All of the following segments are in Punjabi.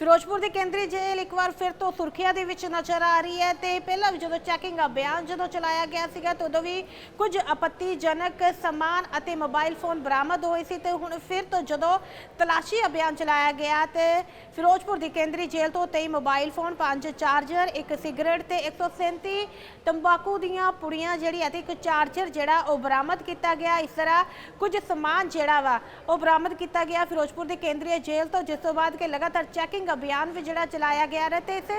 ਫਿਰੋਜ਼ਪੁਰ ਦੀ ਕੇਂਦਰੀ ਜੇਲ੍ਹ ਇੱਕ ਵਾਰ ਫਿਰ ਤੋਂ ਸੁਰਖੀਆਂ ਦੇ ਵਿੱਚ ਨਜ਼ਰ ਆ ਰਹੀ ਹੈ ਤੇ ਪਹਿਲਾਂ ਵੀ ਜਦੋਂ ਚੈਕਿੰਗ ਅਭਿਆਨ ਜਦੋਂ ਚਲਾਇਆ ਗਿਆ ਸੀਗਾ ਤਾਂ ਉਦੋਂ ਵੀ ਕੁਝ ਆਪੱਤੀਜਨਕ ਸਮਾਨ ਅਤੇ ਮੋਬਾਈਲ ਫੋਨ ਬਰਾਮਦ ਹੋਏ ਸੀ ਤੇ ਹੁਣ ਫਿਰ ਤੋਂ ਜਦੋਂ ਤਲਾਸ਼ੀ ਅਭਿਆਨ ਚਲਾਇਆ ਗਿਆ ਤੇ ਫਿਰੋਜ਼ਪੁਰ ਦੀ ਕੇਂਦਰੀ ਜੇਲ੍ਹ ਤੋਂ 23 ਮੋਬਾਈਲ ਫੋਨ ਪੰਜ ਚਾਰਜਰ ਇੱਕ ਸਿਗਰਟ ਤੇ 137 ਤੰਬਾਕੂ ਦੀਆਂ ਪੁੜੀਆਂ ਜਿਹੜੀ ਅਤੇ ਇੱਕ ਚਾਰਜਰ ਜਿਹੜਾ ਉਹ ਬਰਾਮਦ ਕੀਤਾ ਗਿਆ। ਇਸ ਤਰ੍ਹਾਂ ਕੁਝ ਸਮਾਨ ਜਿਹੜਾ ਵਾ ਉਹ ਬਰਾਮਦ ਕੀਤਾ ਗਿਆ ਫਿਰੋਜ਼ਪੁਰ ਦੀ ਕੇਂਦਰੀ ਜੇਲ੍ਹ ਤੋਂ। ਜਿਸ ਤੋਂ ਬਾਅਦ ਕਿ ਲਗਾਤਾਰ ਚੈਕਿੰਗ ਅਭਿਆਨ ਵੀ ਜਿਹੜਾ ਚਲਾਇਆ ਗਿਆ ਰਿਹਾ ਤੇ ਇਸ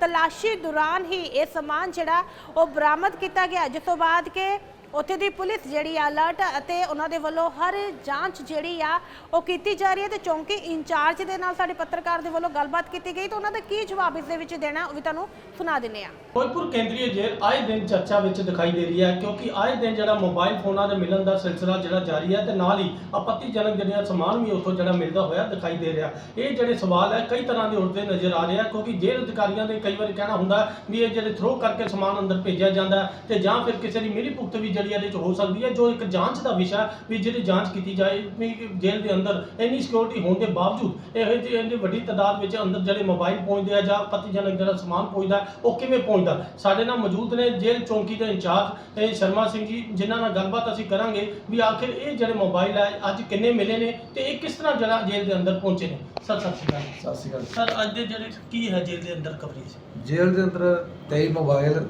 ਤਲਾਸ਼ੀ ਦੌਰਾਨ ਹੀ ਇਹ ਸਮਾਨ ਜਿਹੜਾ ਉਹ ਬਰਾਮਦ ਕੀਤਾ ਗਿਆ, ਜਿਸ ਤੋਂ ਬਾਅਦ ਕਿ ਉੱਥੇ ਦੀ ਪੁਲਿਸ ਜਿਹੜੀ ਆ ਅਲਰਟ ਅਤੇ ਉਹਨਾਂ ਦੇ ਵੱਲੋਂ ਹਰ ਜਾਂਚ ਜਿਹੜੀ ਆ ਉਹ ਕੀਤੀ ਜਾ ਰਹੀ ਹੈ ਤੇ ਚੌਂਕੀ ਇੰਚਾਰਜ ਦੇ ਨਾਲ ਸਾਡੇ ਪੱਤਰਕਾਰ ਦੇ ਵੱਲੋਂ ਗੱਲਬਾਤ ਕੀਤੀ ਗਈ ਤਾਂ ਉਹਨਾਂ ਦਾ ਕੀ ਜਵਾਬ ਇਸ ਦੇ ਵਿੱਚ ਦੇਣਾ ਉਹ ਵੀ ਤੁਹਾਨੂੰ ਸੁਣਾ ਦਿੰਨੇ ਆ ਫਿਰੋਜ਼ਪੁਰ ਕੇਂਦਰੀ ਜੇਲ੍ਹ ਆਏ ਦਿਨ ਚਰਚਾ ਵਿੱਚ ਦਿਖਾਈ ਦੇ ਰਹੀ ਹੈ ਕਿਉਂਕਿ ਆਏ ਦਿਨ ਜਿਹੜਾ ਮੋਬਾਈਲ ਫੋਨਾਂ ਦੇ ਮਿਲਣ ਦਾ ਸਿਲਸਿਲਾ ਜਿਹੜਾ ਜਾਰੀ ਹੈ ਤੇ ਨਾਲ ਹੀ ਆਪੱਤੀਜਨਕ ਜਿਹੜੀਆਂ ਸਮਾਨ ਵੀ ਉੱਥੋਂ ਜਿਹੜਾ ਮਿਲਦਾ ਹੋਇਆ ਦਿਖਾਈ ਦੇ ਰਿਹਾ। ਇਹ ਜਿਹੜੇ ਸਵਾਲ ਹੈ ਕਈ ਤਰ੍ਹਾਂ ਦੇ ਉੱਠਦੇ ਨਜ਼ਰ ਆ ਰਹੇ ਆ ਕਿਉਂਕਿ ਜੇਲ੍ਹ ਅਧਿਕਾਰੀਆਂ ਦੇ ਕਈ ਵਾਰ ਕਹਿਣਾ ਹੁੰਦਾ ਵੀ ਇਹ ਜਿਹੜੇ ਥਰੋ ਕਰਕੇ ਸਮਾਨ ਅੰਦਰ ਭੇਜਿਆ ਜਾਂਦਾ ਹੈ ਤੇ ਜਾਂ ਫਿਰ ਕਿਸੇ ਦੀ ਮਿਲੀ ਭੁਗਤ ਵੀ ਜਿਹੜੀ ਇਹਦੇ ਵਿੱਚ ਹੋ ਸਕਦੀ ਹੈ ਜੋ ਇੱਕ ਜਾਂਚ ਦਾ ਵਿਸ਼ਾ ਹੈ ਵੀ ਜਿਹੜੀ ਜਾਂਚ ਕੀਤੀ ਜਾਏ ਵੀ ਜੇਲ੍ਹ ਦੇ ਅੰਦਰ ਇੰਨੀ ਸਿਕਿਉਰਿਟੀ ਹੋਣ ਦੇ ਬਾਵਜੂਦ ਇਹੋ ਜਿਹੀ ਇੰਨੀ ਵੱਡੀ ਤਾਦਾਦ ਵਿੱਚ ਅੰਦਰ ਜਿਹੜੇ ਮੋਬਾਈਲ ਪਹੁੰਚਦੇ ਆ ਜਾਂ ਆਪੱਤੀਜਨਕ ਜਿਹੜਾ ਸਮਾਨ ਪਹੁੰਚਦਾ ਉਹ ਕਿਵੇਂ ਪਹੁੰਚਦਾ ਸਾਡੇ ਨਾਲ ਮੌਜੂਦ ਨੇ ਜੇਲ੍ਹ ਚੌਂਕੀ ਦੇ ਇੰਚਾਰਜ ਇਹ ਸ਼ਰਮਾ ਸਿੰਘ ਜੀ ਜਿਨ੍ਹਾਂ ਨਾਲ ਗੱਲਬਾਤ ਅਸੀਂ ਕਰਾਂਗੇ ਵੀ ਆਖਿਰ ਇਹ ਜਿਹੜੇ ਮੋਬਾਈਲ ਹੈ ਅੱਜ ਕਿੰਨੇ ਮਿਲੇ ਨੇ ਤੇ ਇਹ ਕਿਸ ਤਰ੍ਹਾਂ ਜਿਹੜਾ ਜੇਲ੍ਹ ਦੇ ਅੰਦਰ ਪਹੁੰਚੇ ਨੇ? ਸਰ ਸਤਿ ਸ਼੍ਰੀ ਅਕਾਲ ਸਤਿ ਸ਼੍ਰੀ ਅਕਾਲ ਸਰ ਅੱਜ ਦੇ ਜਿਹੜੇ ਕੀ ਹੈ ਜੇਲ੍ਹ ਦੇ ਅੰਦਰ ਕਵਰੇਜ ਜੇਲ੍ਹ ਦੇ ਅੰਦਰ 23 ਮੋਬਾਈਲ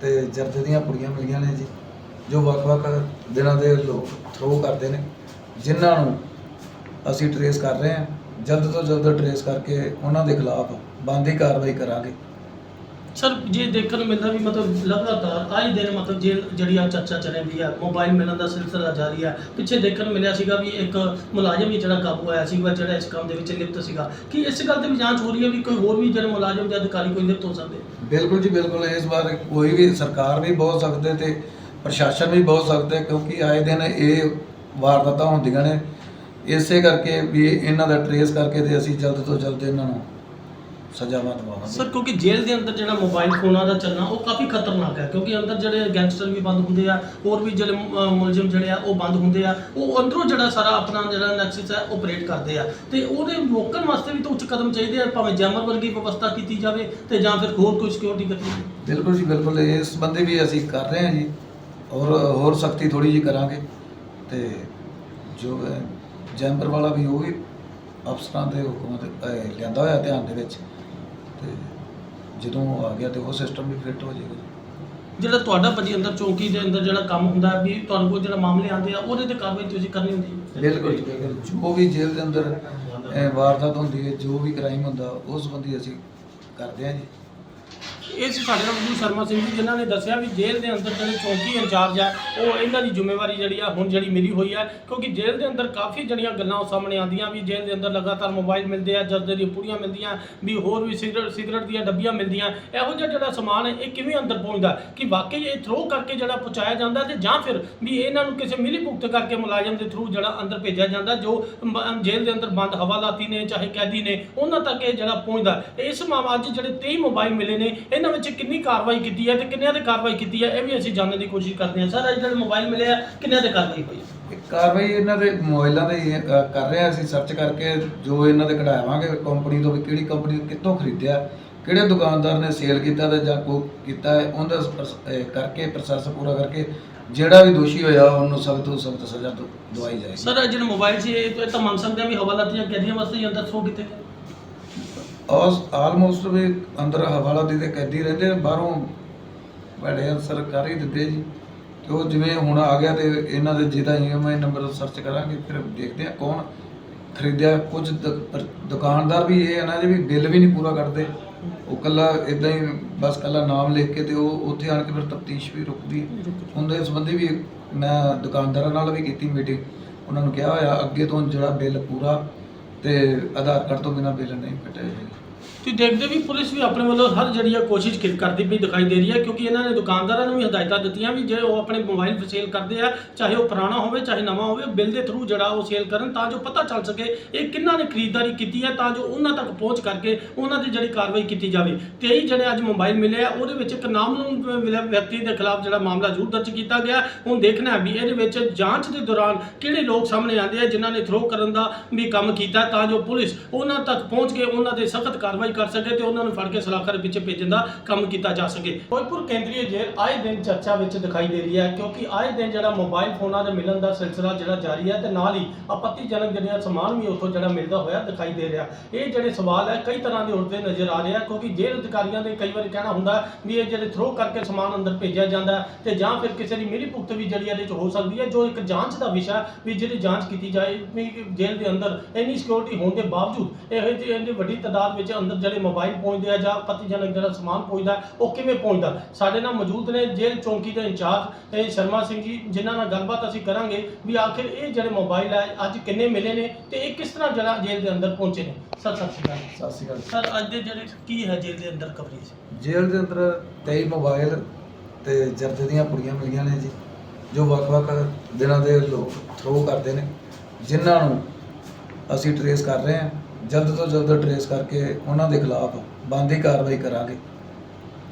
ਤੇ ਜਰਦੇ ਦੀਆਂ ਪੁੜੀਆਂ ਮਿਲੀਆਂ ਨੇ ਜੀ। ਜੋ ਵੱਖ-ਵੱਖ ਦਿਨਾਂ ਦੇ ਲੋਕ ਥਰੋ ਕਰਦੇ ਨੇ ਜਿਨ੍ਹਾਂ ਨੂੰ ਅਸੀਂ ਟਰੇਸ ਕਰ ਰਹੇ ਹਾਂ ਜਲਦ ਤੋਂ ਜਲਦ ਟਰੇਸ ਕਰਕੇ ਉਹਨਾਂ ਦੇ ਖਿਲਾਫ ਬਣਦੀ ਕਾਰਵਾਈ ਕਰਾਂਗੇ। ਸਰ ਜੇ ਦੇਖਣ ਨੂੰ ਮਿਲਦਾ ਵੀ ਮਤਲਬ ਲਗਾਤਾਰ ਆਏ ਦਿਨ ਮਤਲਬ ਜੇਲ੍ਹ ਜਿਹੜੀ ਆ ਚਰਚਾ ਚੱਲ ਰਹੀ ਆ ਮੋਬਾਈਲ ਮਿਲਣ ਦਾ ਸਿਲਸਿਲਾ ਜਾਰੀ ਆ ਪਿੱਛੇ ਦੇਖਣ ਨੂੰ ਮਿਲਿਆ ਸੀਗਾ ਵੀ ਇੱਕ ਮੁਲਾਜ਼ਮ ਹੀ ਜਿਹੜਾ ਕਾਬੂ ਆਇਆ ਸੀਗਾ ਜਿਹੜਾ ਇਸ ਕੰਮ ਦੇ ਵਿੱਚ ਲਿਪਤ ਸੀਗਾ। ਕੀ ਇਸ ਗੱਲ ਤੇ ਵੀ ਜਾਂਚ ਹੋ ਰਹੀ ਹੈ ਵੀ ਕੋਈ ਹੋਰ ਵੀ ਜਿਹੜੇ ਮੁਲਾਜ਼ਮ ਜਾਂ ਅਧਿਕਾਰੀ ਕੋਈ ਲਿਪਤ ਹੋ ਸਕਦੇ? ਬਿਲਕੁਲ ਜੀ ਬਿਲਕੁਲ। ਇਸ ਬਾਰੇ ਕੋਈ ਵੀ ਸਰਕਾਰ ਵੀ ਬਹੁਤ ਸਕਦੇ ਤੇ ਪ੍ਰਸ਼ਾਸਨ ਵੀ ਬਹੁਤ ਸਕਦੇ ਕਿਉਂਕਿ ਆਏ ਦਿਨ ਇਹ ਵਾਰਦਾਤਾਂ ਹੁੰਦੀਆਂ ਨੇ। ਇਸੇ ਕਰਕੇ ਵੀ ਇਹਨਾਂ ਦਾ ਟਰੇਸ ਕਰਕੇ ਤੇ ਅਸੀਂ ਜਲਦ ਤੋਂ ਜਲਦ ਇਹਨਾਂ ਨੂੰ ਸਜ਼ਾਵਾਂ ਦਵਾਵਾਂਗੇ। ਸਰ ਕਿਉਂਕਿ ਜੇਲ੍ਹ ਦੇ ਅੰਦਰ ਜਿਹੜਾ ਮੋਬਾਈਲ ਫੋਨਾਂ ਦਾ ਚੱਲਣਾ ਉਹ ਕਾਫੀ ਖਤਰਨਾਕ ਹੈ ਕਿਉਂਕਿ ਅੰਦਰ ਜਿਹੜੇ ਗੈਂਗਸਟਰ ਵੀ ਬੰਦ ਹੁੰਦੇ ਆ ਹੋਰ ਵੀ ਜਿਹੜੇ ਅਹ, ਮੁਲਜ਼ਮ ਜਿਹੜੇ ਆ ਉਹ ਬੰਦ ਹੁੰਦੇ ਆ। ਉਹ ਅੰਦਰੋਂ ਜਿਹੜਾ ਸਾਰਾ ਆਪਣਾ ਜਿਹੜਾ ਨੈਕਸਸ ਹੈ ਆਪਰੇਟ ਕਰਦੇ ਆ। ਤੇ ਉਹਦੇ ਰੋਕਣ ਵਾਸਤੇ ਵੀ ਤਾਂ ਉੱਚ ਕਦਮ ਚਾਹੀਦੇ ਆ ਭਾਵੇਂ ਜੈਮਰ ਵਰਗੀ ਵਿਵਸਥਾ ਕੀਤੀ ਜਾਵੇ ਤੇ ਜਾਂ ਫਿਰ ਹੋਰ ਕੋਈ ਸਿਕਿਉਰਿਟੀ ਜਾਵੇ ਬਿਲਕੁਲ ਜੀ ਬਿਲਕੁਲ। ਇਸ ਸੰਬੰਧੀ ਵੀ ਅਸੀਂ ਕਰ ਰਹੇ ਹਾਂ ਜੀ। ਔਰ ਹੋਰ ਸਖਤੀ ਥੋੜੀ ਜੀ ਕਰਾਂਗੇ ਤੇ ਜੋ ਹੈ ਜੈਂਬਰ ਵਾਲਾ ਵੀ ਉਹ ਵੀ ਅਫਸਰਾਂ ਦੇ ਹੁਕਮ ਤੇ ਅਹ, ਲਿਆਂਦਾ ਹੋਇਆ ਧਿਆਨ ਦੇ ਵਿੱਚ ਤੇ ਜਦੋਂ ਉਹ ਆ ਗਿਆ ਤੇ ਉਹ ਸਿਸਟਮ ਵੀ ਫਿੱਟ ਹੋ ਜਾਏਗਾ। ਜਿਹੜਾ ਤੁਹਾਡਾ ਭਾਜੀ ਅੰਦਰ ਚੌਂਕੀ ਦੇ ਅੰਦਰ ਜਿਹੜਾ ਕੰਮ ਹੁੰਦਾ ਹੈ ਵੀ ਤੁਹਾਨੂੰ ਕੋਲ ਜਿਹੜਾ ਮਾਮਲੇ ਆਉਂਦੇ ਆ ਉਹਦੇ ਤੇ ਕਾਰਵਾਈ ਤੁਸੀਂ ਕਰਨੀ ਹੁੰਦੀ ਹੈ? ਬਿਲਕੁਲ ਜੀ ਬਿਲਕੁਲ। ਜੋ ਵੀ ਜੇਲ੍ਹ ਦੇ ਅੰਦਰ ਅਹ, ਵਾਰਦਾਤ ਹੁੰਦੀ ਹੈ ਜੋ ਵੀ ਕ੍ਰਾਈਮ ਹੁੰਦਾ ਉਸ ਸੰਬੰਧੀ ਅਸੀਂ ਕਰਦੇ ਹਾਂ ਜੀ। ਇਹ ਸੀ ਸਾਡੇ ਨਾਲ ਗੁਰੂ ਸ਼ਰਮਾ ਸਿੰਘ ਜੀ, ਜਿਨ੍ਹਾਂ ਨੇ ਦੱਸਿਆ ਵੀ ਜੇਲ੍ਹ ਦੇ ਅੰਦਰ ਜਿਹੜੇ ਚੌਂਕੀ ਇੰਚਾਰਜ ਆ, ਉਹ ਇਹਨਾਂ ਦੀ ਜ਼ਿੰਮੇਵਾਰੀ ਜਿਹੜੀ ਆ, ਹੁਣ ਜਿਹੜੀ ਮਿਲੀ ਹੋਈ ਆ, ਕਿਉਂਕਿ ਜੇਲ੍ਹ ਦੇ ਅੰਦਰ ਕਾਫੀ ਜਿਹੜੀਆਂ ਗੱਲਾਂ ਉਹ ਸਾਹਮਣੇ ਆਉਂਦੀਆਂ ਵੀ ਜੇਲ੍ਹ ਦੇ ਅੰਦਰ ਲਗਾਤਾਰ ਮੋਬਾਈਲ ਮਿਲਦੇ ਆ, ਜਰਦੇ ਦੀਆਂ ਪੁੜੀਆਂ ਮਿਲਦੀਆਂ, ਵੀ ਹੋਰ ਵੀ ਸਿਗਰਟ ਸਿਗਰਟ ਦੀਆਂ ਡੱਬੀਆਂ ਮਿਲਦੀਆਂ। ਇਹੋ ਜਿਹਾ ਜਿਹੜਾ ਸਮਾਨ ਹੈ ਇਹ ਕਿਵੇਂ ਅੰਦਰ ਪਹੁੰਚਦਾ? ਕਿ ਵਾਕਈ ਇਹ ਥਰੋ ਕਰਕੇ ਜਿਹੜਾ ਪਹੁੰਚਾਇਆ ਜਾਂਦਾ ਤੇ ਜਾਂ ਫਿਰ ਵੀ ਇਹਨਾਂ ਨੂੰ ਕਿਸੇ ਮਿਲੀ ਭੁਗਤ ਕਰਕੇ ਮੁਲਾਜ਼ਮ ਦੇ ਥਰੂ ਜਿਹੜਾ ਅੰਦਰ ਭੇਜਿਆ ਜਾਂਦਾ, ਜੋ ਜੇਲ੍ਹ ਦੇ ਅੰਦਰ ਬੰਦ ਹਵਾਲਾਤੀ ਨੇ, ਚਾਹੇ ਕੈਦੀ ਨੇ, ਉਹਨਾਂ ਤੱਕ ਇਹ ਜਿਹੜਾ ਪਹੁੰਚਦਾ। ਇਸ ਮਾਮਲੇ ਅੱਜ ਜਿਹੜੇ 23 ਮੋਬਾਈਲ ਮਿਲੇ ਨੇ ਇਹਨਾਂ ਵਿੱਚ ਕਿੰਨੀ ਕਾਰਵਾਈ ਕੀਤੀ ਹੈ ਤੇ ਕਿੰਨਿਆਂ ਤੇ ਕਾਰਵਾਈ ਕੀਤੀ ਹੈ ਇਹ ਵੀ ਅਸੀਂ ਜਾਣਨ ਦੀ ਕੋਸ਼ਿਸ਼ ਕਰਦੇ ਹਾਂ। ਸਰ ਅੱਜ ਜਿਹੜੇ ਮੋਬਾਈਲ ਮਿਲੇ ਆ ਕਿੰਨਿਆਂ ਤੇ ਕਾਰਵਾਈ ਹੋਈ ਹੈ? ਇਹ ਕਾਰਵਾਈ ਇਹਨਾਂ ਦੇ ਮੋਬਾਈਲਾਂ ਦੇ ਹੀ, ਅ, ਕਰ ਰਹੇ ਹਾਂ ਅਸੀਂ ਸਰਚ ਕਰਕੇ ਜੋ ਇਹਨਾਂ ਦੇ ਕਢਾਵਾਂਗੇ ਕੰਪਨੀ ਤੋਂ ਵੀ ਕਿਹੜੀ ਕੰਪਨੀ ਕਿੱਥੋਂ ਖਰੀਦਿਆ ਕਿਹੜੇ ਦੁਕਾਨਦਾਰ ਨੇ ਸੇਲ ਕੀਤਾ ਤੇ ਜਾਂ ਕੋ ਕੀਤਾ ਹੈ ਉਹਦਾ ਪ੍ਰਸ- ਅ, ਕਰਕੇ ਪ੍ਰੋਸੈਸ ਪੂਰਾ ਕਰਕੇ ਜਿਹੜਾ ਵੀ ਦੋਸ਼ੀ ਹੋਇਆ ਉਹਨੂੰ ਸਖਤ ਤੋਂ ਸਖਤ ਸਜ਼ਾ ਦੋ- ਦਵਾਈ ਜਾਏਗੀ। ਸਰ ਜਿਹੜੇ ਮੋਬਾਈਲ ਸੀ ਇਹ ਤਾਂ- ਇਹ ਤਾਂ ਮੰਨ ਸਕਦੇ ਆ ਵੀ ਹਵਾਲਾਤੀਆਂ ਕੈਦੀਆਂ ਵਾਸਤੇ ਹੀ ਅੰਦਰ ਥਰੋ ਕੀਤੇ ਔਰ ਆਲਮੋਸਟ ਵੀ ਅੰਦਰ ਹਵਾਲਾ ਦੀ ਤੇ ਕੈਦੀ ਰਹਿੰਦੇ ਬਾਹਰੋਂ ਬੜੇ ਅਨਸਰ ਕਰ ਹੀ ਦਿੰਦੇ ਜੀ। ਤੇ ਉਹ ਜਿਵੇਂ ਹੁਣ ਆ ਗਿਆ ਤੇ ਇਹਨਾਂ ਦੇ ਜਿਹਦਾ ਈਐਮਆਈ ਨੰਬਰ ਸਰਚ ਕਰਾਂਗੇ, ਫਿਰ ਦੇਖਦੇ ਆ ਕੌਣ ਖਰੀਦਿਆ। ਕੁਝ ਦੁਕਾਨਦਾਰ ਵੀ ਇਹ ਹੈ ਨਾ ਜੀ ਵੀ ਬਿੱਲ ਵੀ ਨਹੀਂ ਪੂਰਾ ਕਰਦੇ ਉਹ ਕੱਲਾ ਇਦਾਂ ਹੀ ਬਸ ਕੱਲਾ ਨਾਮ ਲਿਖ ਕੇ ਤੇ ਉਹ ਉੱਥੇ ਆਣ ਕੇ ਫਿਰ ਤਫਤੀਸ਼ ਵੀ ਰੁਕਦੀ ਉਹਦੇ ਸੰਬੰਧੀ ਵੀ ਮੈਂ ਦੁਕਾਨਦਾਰਾਂ ਨਾਲ ਵੀ ਕੀਤੀ ਮੀਟਿੰਗ ਉਹਨਾਂ ਨੂੰ ਕਿਹਾ ਹੋਇਆ, ਅੱਗੇ ਤੋਂ ਜਿਹੜਾ ਬਿੱਲ ਪੂਰਾ ਤੇ ਆਧਾਰ ਕਾਰਡ ਤੋਂ ਬਿਨਾ ਬਿੱਲ ਨਹੀਂ ਕੱਟਿਆ ਜਾਏਗਾ ਤੁਸੀਂ ਦੇਖਦੇ ਵੀ ਪੁਲਿਸ ਵੀ ਆਪਣੇ ਵੱਲੋਂ ਹਰ ਜਿਹੜੀ ਆ ਕੋਸ਼ਿਸ਼ ਕਿ ਕਰਦੀ ਵੀ ਦਿਖਾਈ ਦੇ ਰਹੀ ਹੈ ਕਿਉਂਕਿ ਇਹਨਾਂ ਨੇ ਦੁਕਾਨਦਾਰਾਂ ਨੂੰ ਵੀ ਹਦਾਇਤਾਂ ਦਿੱਤੀਆਂ ਵੀ ਜੇ ਉਹ ਆਪਣੇ ਮੋਬਾਈਲ ਸੇਲ ਕਰਦੇ ਆ, ਚਾਹੇ ਉਹ ਪੁਰਾਣਾ ਹੋਵੇ, ਚਾਹੇ ਨਵਾਂ ਹੋਵੇ, ਬਿੱਲ ਦੇ ਥਰੂ ਜਿਹੜਾ ਉਹ ਸੇਲ ਕਰਨ ਤਾਂ ਜੋ ਪਤਾ ਚੱਲ ਸਕੇ ਇਹ ਕਿੰਨਾਂ ਨੇ ਖਰੀਦਦਾਰੀ ਕੀਤੀ ਹੈ ਤਾਂ ਜੋ ਉਹਨਾਂ ਤੱਕ ਪਹੁੰਚ ਕਰਕੇ ਉਹਨਾਂ ਦੀ ਜਿਹੜੀ ਕਾਰਵਾਈ ਕੀਤੀ ਜਾਵੇ। 23 ਜਿਹੜੇ ਅੱਜ ਮੋਬਾਈਲ ਮਿਲੇ ਆ, ਉਹਦੇ ਵਿੱਚ ਇੱਕ ਨਾਮਲੂਮ ਵਿ- ਵਿਅਕਤੀ ਦੇ ਖਿਲਾਫ ਜਿਹੜਾ ਮਾਮਲਾ ਜ਼ਰੂਰ ਦਰਜ ਕੀਤਾ ਗਿਆ। ਹੁਣ ਦੇਖਣਾ ਹੈ ਵੀ ਇਹਦੇ ਵਿੱਚ ਜਾਂਚ ਦੇ ਦੌਰਾਨ ਕਿਹੜੇ ਲੋਕ ਸਾਹਮਣੇ ਆਉਂਦੇ ਆ, ਜਿਨ੍ਹਾਂ ਨੇ ਥਰੋ ਕਰਨ ਦਾ ਵੀ ਕੰਮ ਕੀਤਾ ਤਾਂ ਜੋ ਪੁਲਿਸ ਉਹਨਾਂ ਤੱਕ ਪਹੁੰਚ ਕੇ ਉਹਨਾਂ ਦੇ ਸਖਤ ਕਾਰਵਾਈ ਕਾਰਵਾਈ ਕਰ ਸਕੇ ਤੇ ਉਹਨਾਂ ਨੂੰ ਫੜ ਕੇ ਸਲਾਖਰ ਵਿੱਚ ਭੇਜਣ ਦਾ ਕੰਮ ਕੀਤਾ ਜਾ ਸਕੇ। ਫਿਰੋਜ਼ਪੁਰ ਕੇਂਦਰੀ ਜੇਲ੍ਹ ਆਏ ਦਿਨ ਚਰਚਾ ਵਿੱਚ ਦਿਖਾਈ ਦੇ ਰਹੀ ਹੈ ਕਿਉਂਕਿ ਆਏ ਦਿਨ ਜਿਹੜਾ ਮੋਬਾਈਲ ਫੋਨਾਂ ਦੇ ਮਿਲਣ ਦਾ ਸਿਲਸਿਲਾ ਜਿਹੜਾ ਜਾਰੀ ਹੈ ਤੇ ਨਾਲ ਹੀ ਆਪੱਤੀਜਨਕ ਜਿਹੜੀਆਂ ਸਮਾਨ ਵੀ ਉੱਥੋਂ ਜਿਹੜਾ ਮਿਲਦਾ ਹੋਇਆ ਦਿਖਾਈ ਦੇ ਰਿਹਾ। ਇਹ ਜਿਹੜੇ ਸਵਾਲ ਹੈ, ਕਈ ਤਰ੍ਹਾਂ ਦੇ ਉੱਠਦੇ ਨਜ਼ਰ ਆ ਰਹੇ ਕਿਉਂਕਿ ਜੇਲ੍ਹ ਅਧਿਕਾਰੀਆਂ ਦੇ ਕਈ ਵਾਰੀ ਕਹਿਣਾ ਹੁੰਦਾ ਵੀ ਇਹ ਜਿਹੜੇ ਥਰੋ ਕਰਕੇ ਸਮਾਨ ਅੰਦਰ ਭੇਜਿਆ ਜਾਂਦਾ ਹੈ ਤੇ ਜਾਂ ਫਿਰ ਕਿਸੇ ਦੀ ਮਿਲੀ ਭੁਗਤ ਵੀ ਜਿਹੜੀ ਇਹਦੇ ਚ ਹੋ ਸਕਦੀ ਹੈ, ਜੋ ਇੱਕ ਜਾਂਚ ਦਾ ਵਿਸ਼ਾ ਵੀ ਜਿਹੜੀ ਜਾਂਚ ਕੀਤੀ ਜਾਏ ਵੀ ਜੇਲ੍ਹ ਦੇ ਅੰਦਰ ਇੰਨੀ ਸਿਕਿਉਰਿਟੀ ਹੋਣ ਦੇ ਬਾਵਜੂਦ ਇਹੋ ਜਿਹੀ ਇੰਨੀ ਵੱਡੀ ਤਾਦਾਦ ਵਿੱਚ ਅੰਦਰ ਜਿਹੜੇ ਮੋਬਾਈਲ ਪਹੁੰਚਦੇ ਆ ਜਾਂ ਆਪੱਤੀਜਨਕ ਜਿਹੜਾ ਸਮਾਨ ਪਹੁੰਚਦਾ ਉਹ ਕਿਵੇਂ ਪਹੁੰਚਦਾ? ਸਾਡੇ ਨਾਲ ਮੌਜੂਦ ਨੇ ਜੇਲ੍ਹ ਚੌਂਕੀ ਦੇ ਇੰਚਾਰਜ ਇਹ ਸ਼ਰਮਾ ਸਿੰਘ ਜੀ ਜਿਨ੍ਹਾਂ ਨਾਲ ਗੱਲਬਾਤ ਅਸੀਂ ਕਰਾਂਗੇ ਵੀ ਆਖਿਰ ਇਹ ਜਿਹੜੇ ਮੋਬਾਈਲ ਹੈ ਅੱਜ ਕਿੰਨੇ ਮਿਲੇ ਨੇ ਤੇ ਇਹ ਕਿਸ ਤਰ੍ਹਾਂ ਜਿਹੜਾ ਜੇਲ੍ਹ ਦੇ ਅੰਦਰ ਪਹੁੰਚੇ ਨੇ? ਸਰ ਸਤਿ ਸ਼੍ਰੀ ਅਕਾਲ ਸਤਿ ਸ਼੍ਰੀ ਅਕਾਲ ਸਰ ਅੱਜ ਦੇ ਜਿਹੜੇ ਕੀ ਹੈ ਜੇਲ੍ਹ ਦੇ ਅੰਦਰ ਕਵਰੇਜ ਜੇਲ੍ਹ ਦੇ ਅੰਦਰ 23 ਮੋਬਾਈਲ ਤੇ ਜਰਦੇ ਦੀਆਂ ਪੁੜੀਆਂ ਮਿਲੀਆਂ ਨੇ ਜੀ ਜੋ ਵੱਖ-ਵੱਖ ਦਿਨਾਂ ਦੇ ਲੋਕ ਥਰੋ ਕਰਦੇ ਨੇ ਜਿਨ੍ਹਾਂ ਨੂੰ ਅਸੀਂ ਟਰੇਸ ਕਰ ਰਹੇ ਹਾਂ। ਜਲਦ ਤੋਂ ਜਲਦ ਟਰੇਸ ਕਰਕੇ ਉਹਨਾਂ ਦੇ ਖਿਲਾਫ ਬਣਦੀ ਕਾਰਵਾਈ ਕਰਾਂਗੇ।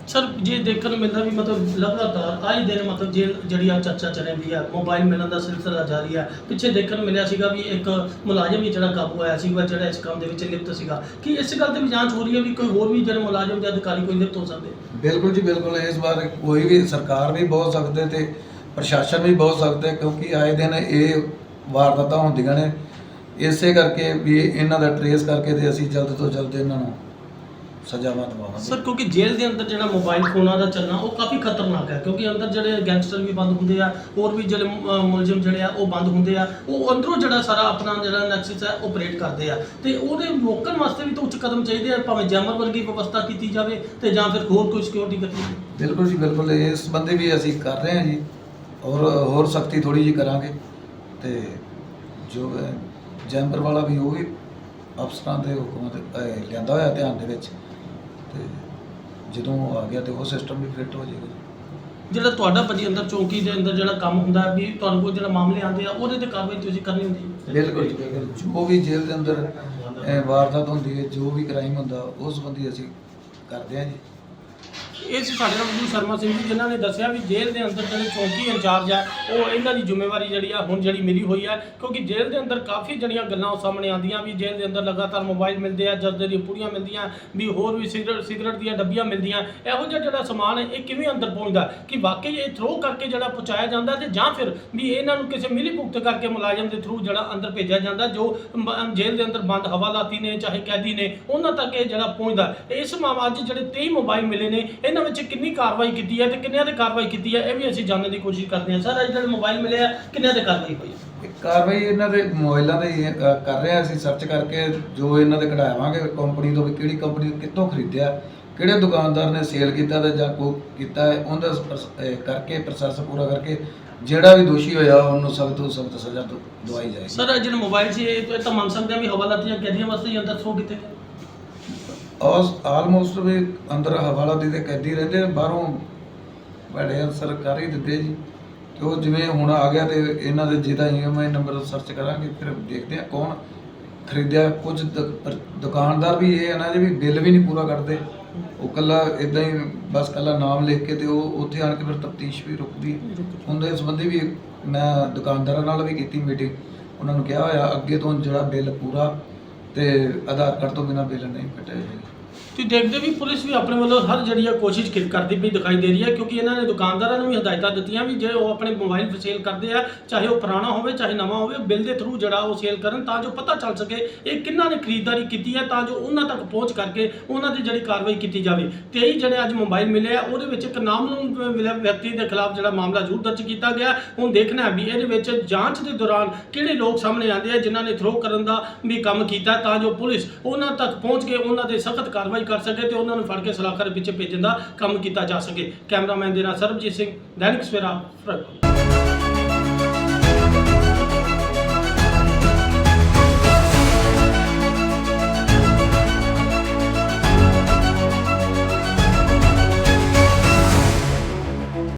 ਸਰ ਜੇ ਦੇਖਣ ਨੂੰ ਮਿਲਦਾ ਵੀ ਮਤਲਬ ਲਗਾਤਾਰ ਆਏ ਦਿਨ ਮਤਲਬ ਜੇ ਜਿਹੜੀ ਆ ਚਰਚਾ ਚੱਲ ਰਹੀ ਹੈ ਮੋਬਾਈਲ ਮਿਲਣ ਦਾ ਸਿਲਸਿਲਾ ਜਾਰੀ ਹੈ ਪਿੱਛੇ ਦੇਖਣ ਨੂੰ ਮਿਲਿਆ ਸੀਗਾ ਵੀ ਇੱਕ ਮੁਲਾਜ਼ਮ ਵੀ ਜਿਹੜਾ ਕਾਬੂ ਆਇਆ ਸੀਗਾ ਜਿਹੜਾ ਇਸ ਕੰਮ ਦੇ ਵਿੱਚ ਲਿਪਤ ਸੀਗਾ। ਕੀ ਇਸ ਗੱਲ ਤੇ ਵੀ ਜਾਂਚ ਹੋ ਰਹੀ ਹੈ ਵੀ ਕੋਈ ਹੋਰ ਵੀ ਜਿਹੜੇ ਮੁਲਾਜ਼ਮ ਜਾਂ ਅਧਿਕਾਰੀ ਕੋਈ ਲਿਪਤ ਹੋ ਸਕਦੇ? ਬਿਲਕੁਲ ਜੀ ਬਿਲਕੁਲ। ਇਸ ਬਾਰੇ ਕੋਈ ਵੀ ਸਰਕਾਰ ਵੀ ਬਹੁਤ ਸਕਦੇ ਤੇ ਪ੍ਰਸ਼ਾਸਨ ਵੀ ਬਹੁਤ ਸਕਦੇ ਕਿਉਂਕਿ ਆਏ ਦਿਨ ਇਹ ਵਾਰਦਾਤਾਂ ਹੁੰਦੀਆਂ ਨੇ। ਇਸੇ ਕਰਕੇ ਵੀ ਇਹਨਾਂ ਦਾ ਟਰੇਸ ਕਰਕੇ ਤੇ ਅਸੀਂ ਜਲਦ ਤੋਂ ਜਲਦ ਇਹਨਾਂ ਨੂੰ ਸਜ਼ਾਵਾਂ ਦਵਾਵਾਂਗੇ। ਸਰ ਕਿਉਂਕਿ ਜੇਲ੍ਹ ਦੇ ਅੰਦਰ ਜਿਹੜਾ ਮੋਬਾਈਲ ਫੋਨਾਂ ਦਾ ਚੱਲਣਾ ਉਹ ਕਾਫੀ ਖਤਰਨਾਕ ਹੈ ਕਿਉਂਕਿ ਅੰਦਰ ਜਿਹੜੇ ਗੈਂਗਸਟਰ ਵੀ ਬੰਦ ਹੁੰਦੇ ਆ ਹੋਰ ਵੀ ਜਿਹੜੇ ਅਹ ਮੁਲਜ਼ਮ ਜਿਹੜੇ ਆ ਉਹ ਬੰਦ ਹੁੰਦੇ ਆ। ਉਹ ਅੰਦਰੋਂ ਜਿਹੜਾ ਸਾਰਾ ਆਪਣਾ ਜਿਹੜਾ ਨੈਕਸਸ ਹੈ ਆਪਰੇਟ ਕਰਦੇ ਆ। ਤੇ ਉਹਦੇ ਰੋਕਣ ਵਾਸਤੇ ਵੀ ਤਾਂ ਉੱਚ ਕਦਮ ਚਾਹੀਦੇ ਆ ਭਾਵੇਂ ਜੈਮਰ ਵਰਗੀ ਵਿਵਸਥਾ ਕੀਤੀ ਜਾਵੇ ਤੇ ਜਾਂ ਫਿਰ ਹੋਰ ਕੋਈ ਸਿਕਿਉਰਿਟੀ ਕੀਤੀ ਜਾਵੇ ਬਿਲਕੁਲ ਜੀ ਬਿਲਕੁਲ। ਇਸ ਬੰਦੇ ਵੀ ਅਸੀਂ ਕਰ ਰਹੇ ਹਾਂ ਜੀ। ਔਰ ਹੋਰ ਸਖਤੀ ਥੋੜੀ ਜੀ ਕਰਾਂਗੇ। ਤੇ ਜੋ ਹੈ ਜੈਂਬਰ ਵਾਲਾ ਵੀ ਉਹ ਵੀ ਅਫਸਰਾਂ ਦੇ ਹੁਕਮ ਅਹ, ਲਿਆਂਦਾ ਹੋਇਆ ਧਿਆਨ ਦੇ ਵਿੱਚ। ਤੇ ਜਦੋਂ ਉਹ ਆ ਗਿਆ ਤੇ ਉਹ ਸਿਸਟਮ ਵੀ ਫਿੱਟ ਹੋ ਜਾਏਗਾ। ਜਿਹੜਾ ਤੁਹਾਡਾ ਭਾਜੀ ਅੰਦਰ ਚੌਂਕੀ ਦੇ ਅੰਦਰ ਜਿਹੜਾ ਕੰਮ ਹੁੰਦਾ ਵੀ ਤੁਹਾਨੂੰ ਕੋਈ ਜਿਹੜਾ ਮਾਮਲੇ ਆਉਂਦੇ ਆ ਉਹਦੇ ਤੇ ਕਾਰਵਾਈ ਤੁਸੀਂ ਕਰਨੀ ਹੁੰਦੀ ਹੈ? ਬਿਲਕੁਲ ਜੀ ਵੀ ਜੇਲ੍ਹ ਦੇ ਅੰਦਰ ਵਾਰਦਾਤ ਹੁੰਦੀ ਹੈ ਜੋ ਵੀ ਕ੍ਰਾਈਮ ਹੁੰਦਾ ਉਸ ਸੰਬੰਧੀ ਅਸੀਂ ਕਰਦੇ ਹਾਂ ਜੀ। ਇਹ ਸੀ ਸਾਡੇ ਨਾਲ ਗੁਰੂ ਸ਼ਰਮਾ ਸਿੰਘ ਜੀ, ਜਿਨ੍ਹਾਂ ਨੇ ਦੱਸਿਆ ਵੀ ਜੇਲ੍ਹ ਦੇ ਅੰਦਰ ਜਿਹੜੇ ਚੌਂਕੀ ਇੰਚਾਰਜ ਆ, ਉਹ ਇਹਨਾਂ ਦੀ ਜ਼ਿੰਮੇਵਾਰੀ ਜਿਹੜੀ ਆ, ਹੁਣ ਜਿਹੜੀ ਮਿਲੀ ਹੋਈ ਆ, ਕਿਉਂਕਿ ਜੇਲ੍ਹ ਦੇ ਅੰਦਰ ਕਾਫੀ ਜਿਹੜੀਆਂ ਗੱਲਾਂ ਉਹ ਸਾਹਮਣੇ ਆਉਂਦੀਆਂ ਵੀ ਜੇਲ੍ਹ ਦੇ ਅੰਦਰ ਲਗਾਤਾਰ ਮੋਬਾਈਲ ਮਿਲਦੇ ਆ, ਜਰਦੇ ਦੀਆਂ ਪੂੜੀਆਂ ਮਿਲਦੀਆਂ, ਵੀ ਹੋਰ ਵੀ ਸਿਗਰਟ ਸਿਗਰਟ ਦੀਆਂ ਡੱਬੀਆਂ ਮਿਲਦੀਆਂ, ਇਹੋ ਜਿਹਾ ਜਿਹੜਾ ਸਮਾਨ ਹੈ, ਇਹ ਕਿਵੇਂ ਅੰਦਰ ਪਹੁੰਚਦਾ? ਕਿ ਵਾਕਈ ਇਹ ਥਰੋ ਕਰਕੇ ਜਿਹੜਾ ਪਹੁੰਚਾਇਆ ਜਾਂਦਾ ਤੇ ਜਾਂ ਫਿਰ ਵੀ ਇਹਨਾਂ ਨੂੰ ਕਿਸੇ ਮਿਲੀ ਭੁਗਤ ਕਰਕੇ ਮੁਲਾਜ਼ਮ ਦੇ ਥਰੂ ਜਿਹੜਾ ਅੰਦਰ ਭੇਜਿਆ ਜਾਂਦਾ, ਜੋ ਜੇਲ੍ਹ ਦੇ ਅੰਦਰ ਬੰਦ ਹਵਾਲਾਤੀ ਨੇ, ਚਾਹੇ ਕੈਦੀ ਨੇ, ਉਹਨਾਂ ਤੱਕ ਇਹ ਜਿਹੜਾ ਪਹੁੰਚਦਾ। ਇਸ ਮਾਮਲੇ ਅੱਜ ਜਿਹੜੇ 23 ਮੋਬਾਈਲ ਮਿਲੇ ਨੇ ਇਹਨਾਂ ਵਿੱਚ ਕਿੰਨੀ ਕਾਰਵਾਈ ਕੀਤੀ ਹੈ ਤੇ ਕਿੰਨਿਆਂ ਤੇ ਕਾਰਵਾਈ ਕੀਤੀ ਹੈ ਇਹ ਵੀ ਅਸੀਂ ਜਾਣਨ ਦੀ ਕੋਸ਼ਿਸ਼ ਕਰਦੇ ਹਾਂ। ਸਰ ਅੱਜ ਜਿਹੜੇ ਮੋਬਾਈਲ ਮਿਲੇ ਆ ਕਿੰਨਿਆਂ ਤੇ ਕਾਰਵਾਈ ਹੋਈ ਹੈ? ਇਹ ਕਾਰਵਾਈ ਇਹਨਾਂ ਦੇ ਮੋਬਾਈਲਾਂ ਦੇ ਹੀ, ਅ, ਕਰ ਰਹੇ ਹਾਂ ਅਸੀਂ ਸਰਚ ਕਰਕੇ ਜੋ ਇਹਨਾਂ ਦੇ ਕਢਾਵਾਂਗੇ ਕੰਪਨੀ ਤੋਂ ਵੀ ਕਿਹੜੀ ਕੰਪਨੀ ਕਿੱਥੋਂ ਖਰੀਦਿਆ ਕਿਹੜੇ ਦੁਕਾਨਦਾਰ ਨੇ ਸੇਲ ਕੀਤਾ ਤੇ ਜਾਂ ਕੋ ਕੀਤਾ ਹੈ ਉਹਦਾ ਪ੍ਰਸ- ਅ, ਕਰਕੇ ਪ੍ਰੋਸੈਸ ਪੂਰਾ ਕਰਕੇ ਜਿਹੜਾ ਵੀ ਦੋਸ਼ੀ ਹੋਇਆ ਉਹਨੂੰ ਸਖਤ ਤੋਂ ਸਖਤ ਸਜ਼ਾ ਦੋ- ਦਵਾਈ ਜਾਏਗੀ। ਸਰ ਜਿਹੜੇ ਮੋਬਾਈਲ ਸੀ ਇਹ ਤਾਂ ਮੰਨ ਸਕਦੇ ਹਾਂ ਵੀ ਹਵਾਲਾਤੀਆਂ ਕੈਦੀਆਂ ਵਾਸਤੇ ਹੀ ਅੰਦਰ ਕੀਤੇ ਗਏ। ਆਲਮੋਸਟ ਵੀ ਅੰਦਰ ਹਵਾਲਾ ਦੀ ਤੇ ਕੈਦੀ ਰਹਿੰਦੇ ਬਾਹਰੋਂ ਬੜੇ ਅਫਸਰ ਕਰ ਹੀ ਦਿੱਤੇ ਜੀ। ਤੇ ਉਹ ਜਿਵੇਂ ਹੁਣ ਆ ਗਿਆ ਤੇ ਇਹਨਾਂ ਦੇ ਜਿਹਦਾ ਈਐਮਆਈ ਨੰਬਰ ਸਰਚ ਕਰਾਂਗੇ, ਫਿਰ ਦੇਖਦੇ ਆ ਕੌਣ ਖਰੀਦਿਆ। ਕੁਝ ਦੁਕਾਨਦਾਰ ਵੀ ਇਹ ਹੈ ਨਾ ਵੀ ਬਿੱਲ ਵੀ ਨਹੀਂ ਪੂਰਾ ਕਰਦੇ। ਉਹ ਕੱਲਾ ਇਦਾਂ ਹੀ ਬਸ ਕੱਲਾ ਨਾਮ ਲਿਖ ਕੇ ਤੇ ਉਹ ਉੱਥੇ ਆਣ ਕੇ ਫਿਰ ਤਫਤੀਸ਼ ਵੀ ਰੁਕਦੀ ਉਹਦੇ ਸੰਬੰਧੀ ਵੀ ਮੈਂ ਦੁਕਾਨਦਾਰਾਂ ਨਾਲ ਵੀ ਕੀਤੀ ਮੀਟਿੰਗ ਉਹਨਾਂ ਨੂੰ ਕਿਹਾ ਹੋਇਆ, ਅੱਗੇ ਤੋਂ ਜਿਹੜਾ ਬਿੱਲ ਪੂਰਾ ਤੇ ਆਧਾਰ ਕਾਰਡ ਤੋਂ ਬਿਨਾ ਬਿੱਲ ਨਹੀਂ ਕੱਟਿਆ ਜਾਏਗਾ ਤੁਸੀਂ ਦੇਖਦੇ ਵੀ ਪੁਲਿਸ ਵੀ ਆਪਣੇ ਵੱਲੋਂ ਹਰ ਜਿਹੜੀ ਆ ਕੋਸ਼ਿਸ਼ ਕਿ ਕਰਦੀ ਵੀ ਦਿਖਾਈ ਦੇ ਰਹੀ ਹੈ ਕਿਉਂਕਿ ਇਹਨਾਂ ਨੇ ਦੁਕਾਨਦਾਰਾਂ ਨੂੰ ਵੀ ਹਦਾਇਤਾਂ ਦਿੱਤੀਆਂ ਵੀ ਜੇ ਉਹ ਆਪਣੇ ਮੋਬਾਈਲ ਸੇਲ ਕਰਦੇ ਆ, ਚਾਹੇ ਉਹ ਪੁਰਾਣਾ ਹੋਵੇ, ਚਾਹੇ ਨਵਾਂ ਹੋਵੇ, ਬਿੱਲ ਦੇ ਥਰੂ ਜਿਹੜਾ ਉਹ ਸੇਲ ਕਰਨ ਤਾਂ ਜੋ ਪਤਾ ਚੱਲ ਸਕੇ ਇਹ ਕਿੰਨਾਂ ਨੇ ਖਰੀਦਦਾਰੀ ਕੀਤੀ ਹੈ ਤਾਂ ਜੋ ਉਹਨਾਂ ਤੱਕ ਪਹੁੰਚ ਕਰਕੇ ਉਹਨਾਂ ਦੀ ਜਿਹੜੀ ਕਾਰਵਾਈ ਕੀਤੀ ਜਾਵੇ। 23 ਜਿਹੜੇ ਅੱਜ ਮੋਬਾਈਲ ਮਿਲੇ ਆ, ਉਹਦੇ ਵਿੱਚ ਇੱਕ ਨਾਮਲੂਮ ਮਿਲਿਆ ਵਿਅਕਤੀ ਦੇ ਖਿਲਾਫ ਜਿਹੜਾ ਮਾਮਲਾ ਜ਼ਰੂਰ ਦਰਜ ਕੀਤਾ ਗਿਆ। ਹੁਣ ਦੇਖਣਾ ਹੈ ਵੀ ਇਹਦੇ ਵਿੱਚ ਜਾਂਚ ਦੇ ਦੌਰਾਨ ਕਿਹੜੇ ਲੋਕ ਸਾਹਮਣੇ ਆਉਂਦੇ ਆ, ਜਿਨ੍ਹਾਂ ਨੇ ਥਰੋ ਕਰਨ ਦਾ ਵੀ ਕੰਮ ਕੀਤਾ ਤਾਂ ਜੋ ਪੁਲਿਸ ਉਹਨਾਂ ਤੱਕ ਪਹੁੰਚ ਕੇ ਉਹਨਾਂ ਦੇ ਸਖਤ ਕਾਰਵਾਈ ਕਰ ਸਕੇ ਤੇ ਉਹਨਾਂ ਨੂੰ ਫੜ ਕੇ ਸਲਾਖਰ ਪਿੱਛੇ ਭੇਜਣ ਦਾ ਕੰਮ ਕੀਤਾ ਜਾ ਸਕੇ। ਕੈਮਰਾਮੈਨ ਦੇ ਨਾਲ ਸਰਬਜੀਤ ਸਿੰਘ, ਦੈਨਿਕ ਸਵੇਰਾ ਫਿਰੋਜ਼ਪੁਰ